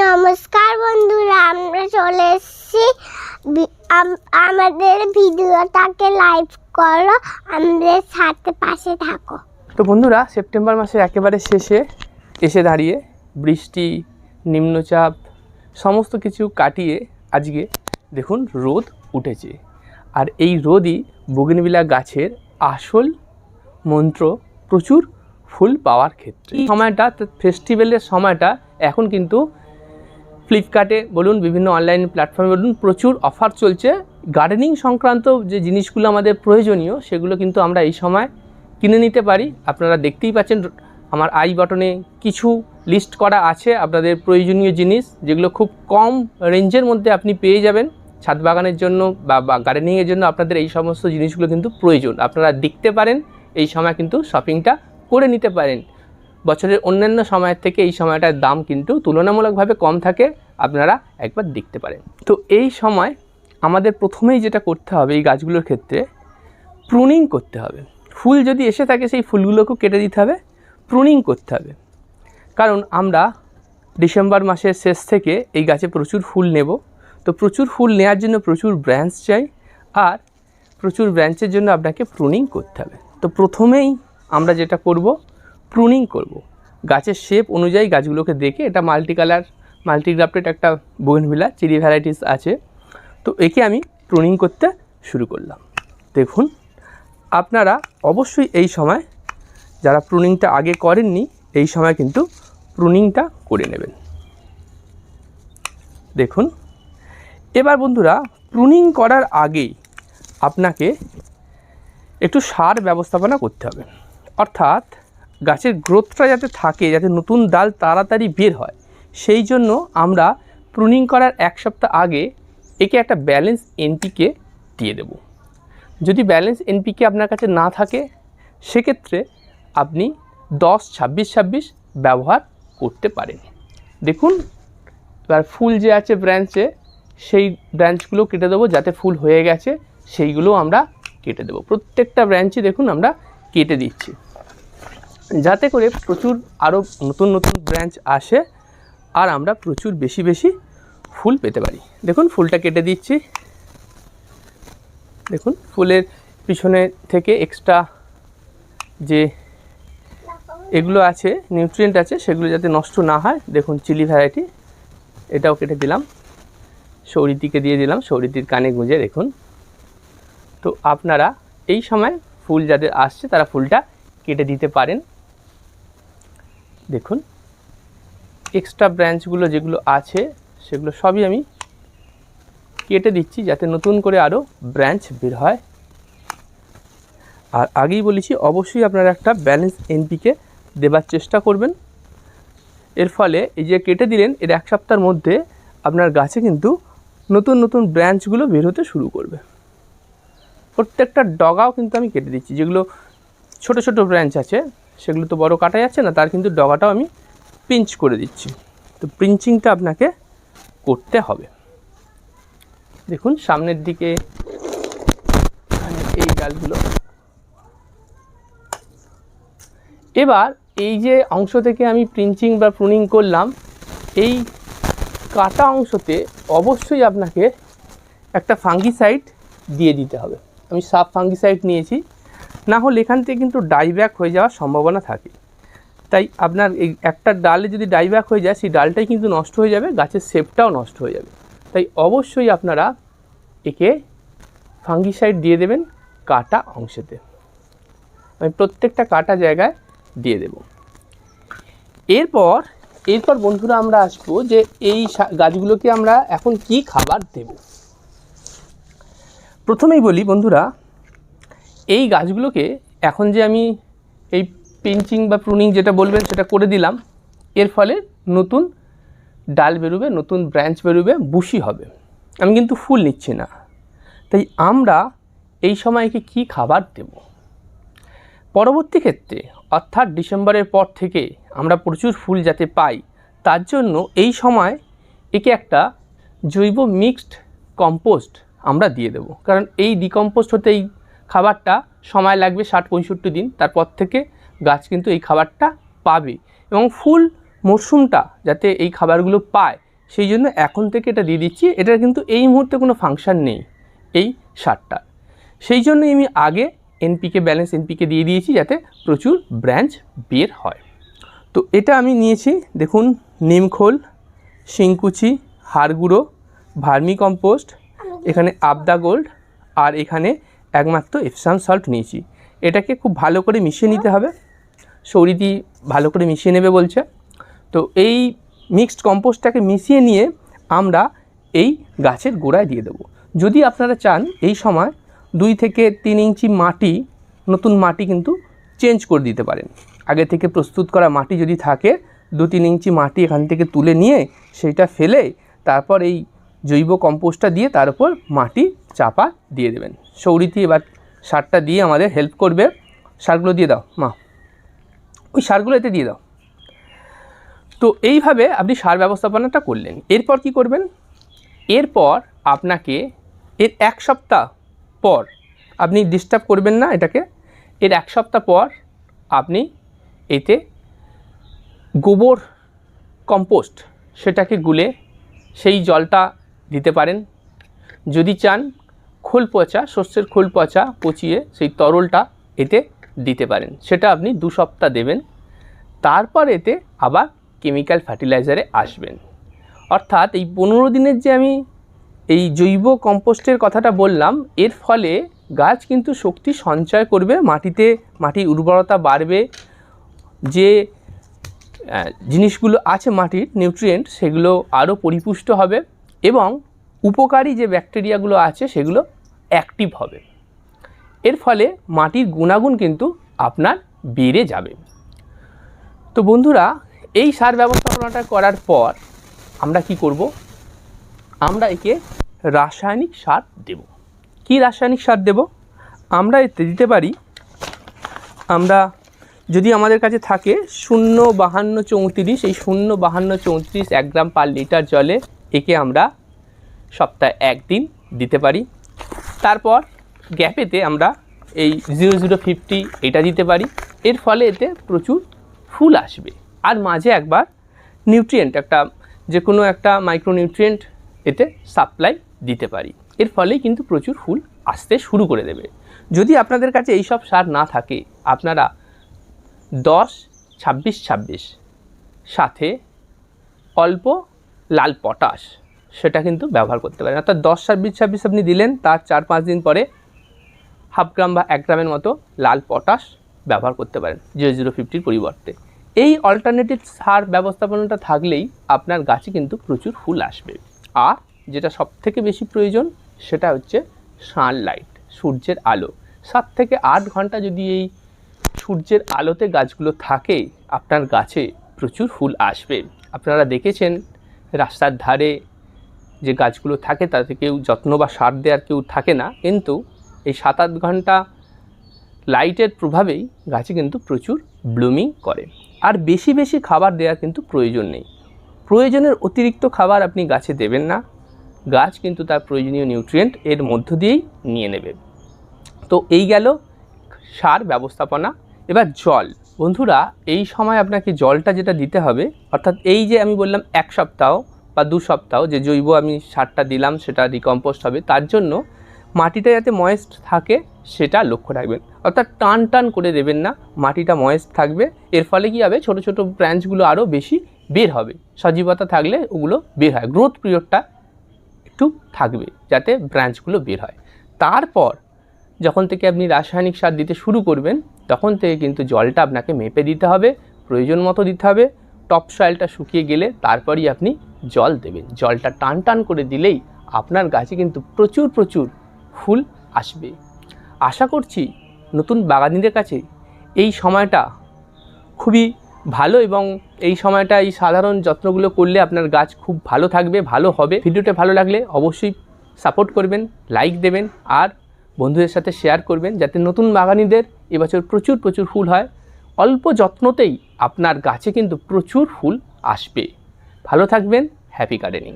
নমস্কার বন্ধুরা, আমরা চলে এসেছি। আমাদের ভিডিওটাকে লাইভ করো, আমাদের সাথে পাশে থাকো। তো বন্ধুরা, সেপ্টেম্বর মাসের একেবারে শেষে এসে দাঁড়িয়ে বৃষ্টি, নিম্নচাপ, সমস্ত কিছু কাটিয়ে আজকে দেখুন রোদ উঠেছে। আর এই রোদই বগিনবিলা গাছের আসল মন্ত্র, প্রচুর ফুল পাওয়ার ক্ষেত্রে। সময়টা, ফেস্টিভ্যালের সময়টা এখন কিন্তু ফ্লিপকার্টে বলুন, বিভিন্ন অনলাইন প্ল্যাটফর্মে বলুন, প্রচুর অফার চলছে। গার্ডেনিং সংক্রান্ত যে জিনিসগুলো আমাদের প্রয়োজনীয়, সেগুলো কিন্তু আমরা এই সময় কিনে নিতে পারি। আপনারা দেখতেই পাচ্ছেন, আমার আই বাটনে কিছু লিস্ট করা আছে আপনাদের প্রয়োজনীয় জিনিস, যেগুলো খুব কম রেঞ্জের মধ্যে আপনি পেয়ে যাবেন। ছাদ বাগানের জন্য বা গার্ডেনিংয়ের জন্য আপনাদের এই সমস্ত জিনিসগুলো কিন্তু প্রয়োজন। আপনারা দেখতে পারেন, এই সময় কিন্তু শপিংটা করে নিতে পারেন। বছরের অন্যান্য সময়ের থেকে এই সময়টার দাম কিন্তু তুলনামূলকভাবে কম থাকে, আপনারা একবার দেখতে পারেন। তো এই সময় আমাদের প্রথমেই যেটা করতে হবে এই গাছগুলোর ক্ষেত্রে প্রুনিং করতে হবে। ফুল যদি এসে থাকে সেই ফুলগুলোকেও কেটে দিতে হবে প্রুনিং করতে হবে। কারণ আমরা ডিসেম্বর মাসের শেষ থেকে এই গাছে প্রচুর ফুল নেব। তো প্রচুর ফুল নেওয়ার জন্য প্রচুর ব্রাঞ্চ চাই আর প্রচুর ব্রাঞ্চের জন্য আপনাকে প্রুনিং করতে হবে। তো প্রথমেই আমরা যেটা করব প্রুনিং করব। গাছের শেপ অনুযায়ী গাছগুলোকে দেখে এটা মাল্টি কালার মাল্টিগ্রাফটেড একটা বোগেনভিলা চিরি ভ্যারাইটিস আছে। তো একে আমি প্রুনিং করতে শুরু করলাম। দেখুন, আপনারা অবশ্যই এই সময় যারা প্রুনিংটা আগে করেননি, এই সময় কিন্তু প্রুনিংটা করে নেবেন। দেখুন, এবার বন্ধুরা প্রুনিং করার আগেই আপনাকে একটু সার ব্যবস্থাপনা করতে হবে। অর্থাৎ গাছের গ্রোথটা যাতে থাকে, যাতে নতুন ডাল তাড়াতাড়ি বের হয়, সেই জন্য আমরা প্রুনিং করার এক সপ্তাহ আগে একে একটা ব্যালেন্স এনপিকে দিয়ে দেব। যদি ব্যালেন্স এনপিকে আপনার কাছে না থাকে, সেক্ষেত্রে আপনি দশ, ছাব্বিশ ছাব্বিশ ব্যবহার করতে পারেন। দেখুন, এবার ফুল যে আছে ব্রাঞ্চে সেই ব্রাঞ্চগুলো কেটে দেবো, যাতে ফুল হয়ে গেছে, সেইগুলো আমরা কেটে দেবো। প্রত্যেকটা ব্রাঞ্চই দেখুন আমরা কেটে দিচ্ছি। যাতে করে প্রচুর আরও নতুন নতুন ব্রাঞ্চ আসে আর আমরা প্রচুর বেশি বেশি ফুল পেতে পারি। দেখুন, ফুলটা কেটে দিচ্ছি। দেখুন, ফুলের পিছনে থেকে এক্সট্রা যে এগুলো আছে নিউট্রিয়েন্ট আছে, সেগুলো যাতে নষ্ট না হয়। দেখুন চিলি ভ্যারাইটি এটাও কেটে দিলাম। সৌরিতিকে দিয়ে দিলাম, সৌরিতির কানে গুঁজে দেখুন। তো আপনারা এই সময় ফুল যাদের আসছে, তারা ফুলটা কেটে দিতে পারেন। দেখুন এক্সট্রা ব্রাঞ্চগুলো যেগুলো আছে, সেগুলো সবই আমি কেটে দিচ্ছি যাতে নতুন করে আরও ব্রাঞ্চ বের হয়। আর আগেই বলেছি, অবশ্যই আপনারা একটা ব্যালেন্স এনপিকে দেবার চেষ্টা করবেন। এর ফলে এই যে কেটে দিলেন, এর এক সপ্তাহের মধ্যে আপনার গাছে কিন্তু নতুন নতুন ব্রাঞ্চগুলো বের হতে শুরু করবে। প্রত্যেকটা ডগাও কিন্তু আমি কেটে দিচ্ছি, যেগুলো ছোট ছোট ব্রাঞ্চ আছে সেগুলো তো বড় কাটা যাচ্ছে না, তার কিন্তু ডগাটাও আমি পিঞ্চ করে দিচ্ছি। তো প্রিঞ্চিংটা আপনাকে করতে হবে। দেখুন, সামনের দিকে এই ডালগুলো। এবার এই যে অংশ থেকে আমি প্রিঞ্চিং বা প্রুনিং করলাম, এই কাটা অংশতে অবশ্যই আপনাকে একটা ফাঙ্গিসাইড দিয়ে দিতে হবে। আমি সাব ফাঙ্গিসাইড নিয়েছি। না হলে এখান থেকে কিন্তু ডাইব্যাক হয়ে যাওয়ার সম্ভাবনা থাকে। তাই আপনার এই একটা ডালে যদি ডাইব্যাক হয়ে যায়, সেই ডালটাই কিন্তু নষ্ট হয়ে যাবে, গাছের শেপটাও নষ্ট হয়ে যাবে। তাই অবশ্যই আপনারা একে ফাঙ্গিসাইড দিয়ে দেবেন, কাটা অংশেতে। আমি প্রত্যেকটা কাটা জায়গায় দিয়ে দেব। এরপর এরপর বন্ধুরা আমরা আসব যে এই গাছগুলোকে আমরা এখন কি খাবার দেব? প্রথমেই বলি বন্ধুরা এই গাছগুলোকে এখন যে আমি এই পিঞ্চিং বা প্রুনিং যেটা বলবেন সেটা করে দিলাম, এর ফলে নতুন ডাল বেরোবে, নতুন ব্রাঞ্চ বেরোবে বুশি হবে। আমি কিন্তু ফুল নিচ্ছি না। তাই আমরা এই সময়কে কি খাবার দেব? পরবর্তী ক্ষেত্রে, অর্থাৎ ডিসেম্বরের পর থেকে আমরা প্রচুর ফুল যাতে পাই, তার জন্য এই সময় একে একটা জৈব মিক্সড কম্পোস্ট আমরা দিয়ে দেব। কারণ এই ডিকম্পোস্ট হতে এই খাবারটা সময় লাগবে ষাট পঁয়ষট্টি দিন, তারপর থেকে গাছ কিন্তু এই খাবারটা পাবে। এবং ফুল মরশুমটা যাতে এই খাবারগুলো পায়, সেই জন্য এখন থেকে এটা দিয়ে দিচ্ছি। এটার কিন্তু এই মুহূর্তে কোনো ফাংশন নেই, এই সারটা সেই জন্যই আমি আগে এনপিকে, ব্যালেন্স এনপিকে দিয়ে দিয়েছি যাতে প্রচুর ব্রাঞ্চ বের হয়। তো এটা আমি নিয়েছি, দেখুন নিমখোল শিংকুচি হাড়গুঁড়ো ভার্মি কম্পোস্ট, এখানে আবদা গোল্ড, আর এখানে একমাত্র এফসান সল্ট নিয়েছি। এটাকে খুব ভালো করে মিশিয়ে নিতে হবে। সৌরিদি ভালো করে মিশিয়ে নেবে বলছে। তো এই মিক্সড কম্পোস্টটাকে মিশিয়ে নিয়ে আমরা এই গাছের গোড়ায় দিয়ে দেবো। যদি আপনারা চান, এই সময় দুই থেকে তিন ইঞ্চি মাটি, নতুন মাটি কিন্তু চেঞ্জ করে দিতে পারেন। আগে থেকে প্রস্তুত করা মাটি যদি থাকে দু তিন ইঞ্চি মাটি এখান থেকে তুলে নিয়ে সেইটা ফেলে তারপর এই জৈব কম্পোস্টটা দিয়ে তার উপর মাটি চাপা দিয়ে দেবেন। সৌরিতি এবার সারটা দিয়ে আমাদের হেল্প করবে। সারগুলো দিয়ে দাও, মা। ওই সারগুলো এতে দিয়ে দাও। তো এইভাবে আপনি সার ব্যবস্থাপনাটা করলেন। এরপর কি করবেন? এরপর আপনাকে এর এক সপ্তাহ পর আপনি ডিস্টার্ব করবেন না এটাকে। এর এক সপ্তাহ পর আপনি এতে গোবর কম্পোস্ট সেটাকে গুলে সেই জলটা দিতে পারেন। যদি চান, খোল পচা শস্যের খোল পচা পচিয়ে সেই তরলটা এতে দিতে পারেন। সেটা আপনি দু সপ্তাহ দেবেন। তারপর এতে আবার কেমিক্যাল ফার্টিলাইজারে আসবেন। অর্থাৎ এই পনেরো দিনের যে আমি এই জৈব কম্পোস্টের কথাটা বললাম, এর ফলে গাছ কিন্তু শক্তি সঞ্চয় করবে, মাটিতে, মাটির উর্বরতা বাড়বে। যে জিনিসগুলো আছে মাটির নিউট্রিয়েন্ট সেগুলো আরও পরিপুষ্ট হবে। এবং উপকারী যে ব্যাকটেরিয়াগুলো আছে সেগুলো অ্যাক্টিভ হবে। এর ফলে মাটির গুণাগুণ কিন্তু আপনার বেড়ে যাবে। তো বন্ধুরা, এই সার ব্যবস্থাপনাটা করার পর আমরা কি করব? আমরা একে রাসায়নিক সার দেব। কি রাসায়নিক সার দেব? আমরা এতে দিতে পারি, আমরা যদি আমাদের কাছে থাকে শূন্য বাহান্ন চৌত্রিশ, এই শূন্য বাহান্ন চৌত্রিশ এক গ্রাম পার লিটার জলে একে আমরা সপ্তাহে একদিন দিতে পারি। তারপর গ্যাপেতে আমরা এই জিরো জিরো ফিফটি এটা দিতে পারি। এর ফলে এতে প্রচুর ফুল আসবে। আর মাঝে একবার নিউট্রিয়েন্ট একটা যে কোনো একটা মাইক্রোনিউট্রিয়েন্ট এতে সাপ্লাই দিতে পারি। এর ফলেই কিন্তু প্রচুর ফুল আসতে শুরু করে দেবে। যদি আপনাদের কাছে এই সব সার না থাকে, আপনারা দশ, ছাব্বিশ ছাব্বিশ, সাথে অল্প লাল পটাশ, সেটা কিন্তু ব্যবহার করতে পারেন। অর্থাৎ দশ ছাব্বিশ ছাব্বিশ আপনি দিলেন, তার চার, পাঁচ দিন পরে হাফ গ্রাম বা এক গ্রামের মতো লাল পটাশ ব্যবহার করতে পারেন, জিরো জিরো ফিফটির পরিবর্তে। এই অল্টারনেটিভ সার ব্যবস্থাপনাটা থাকলেই আপনার গাছে কিন্তু প্রচুর ফুল আসবে। আর যেটা সব থেকে বেশি প্রয়োজন, সেটা হচ্ছে সানলাইট সূর্যের আলো। সাত থেকে আট ঘণ্টা যদি এই সূর্যের আলোতে গাছগুলো থাকে, আপনার গাছে প্রচুর ফুল আসবে। আপনারা দেখেছেন রাস্তার ধারে যে গাছগুলো থাকে, তাতে কেউ যত্ন বা সার দেওয়ার কেউ থাকে না। কিন্তু এই সাত আট ঘণ্টা লাইটের প্রভাবেই গাছে কিন্তু প্রচুর ব্লুমিং করে। আর বেশি বেশি খাবার দেওয়ার কিন্তু প্রয়োজন নেই। প্রয়োজনের অতিরিক্ত খাবার আপনি গাছে দেবেন না। গাছ কিন্তু তার প্রয়োজনীয় নিউট্রিয়েন্ট এর মধ্য দিয়েই নিয়ে নেবে। তো এই গেল সার ব্যবস্থাপনা। এবার জল। বন্ধুরা, এই সময় আপনাকে জলটা যেটা দিতে হবে, অর্থাৎ এই যে আমি বললাম এক সপ্তাহ বা দু সপ্তাহ যে জৈব আমি সারটা দিলাম, সেটা রিকম্পোস্ট হবে, তার জন্য মাটিটা যাতে ময়েস্ট থাকে, সেটা লক্ষ্য রাখবেন। অর্থাৎ টান টান করে দেবেন না, মাটিটা ময়েস্ট থাকবে, এর ফলে কী হবে, ছোট ছোট ব্রাঞ্চগুলো আরও বেশি বের হবে। সজীবতা থাকলে ওগুলো বের হয় গ্রোথ পিরিয়ডটা একটু থাকবে, যাতে ব্রাঞ্চগুলো বের হয়। তারপর যখন থেকে আপনি রাসায়নিক সার দিতে শুরু করবেন তখন থেকে কিন্তু জলটা আপনাকে মেপে দিতে হবে, প্রয়োজন মতো দিতে হবে। টপ সয়েলটা শুকিয়ে গেলে তারপরই আপনি জল দেবেন। জলটা টান টান করে দিলেই আপনার গাছে কিন্তু প্রচুর প্রচুর ফুল আসবে। আশা করছি নতুন বাগানিদের কাছে এই সময়টা খুবই ভালো এবং এই সময়টা এই সাধারণ যত্নগুলো করলে আপনার গাছ খুব ভালো থাকবে, ভালো হবে। ভিডিওটা ভালো লাগলে অবশ্যই সাপোর্ট করবেন, লাইক দেবেন আর বন্ধুদের সাথে শেয়ার করবেন যাতে নতুন বাগানিদের এবছর প্রচুর প্রচুর ফুল হয়। অল্প যত্নতেই আপনার গাছে কিন্তু প্রচুর ফুল আসবে। ভালো থাকবেন হ্যাপি গার্ডেনিং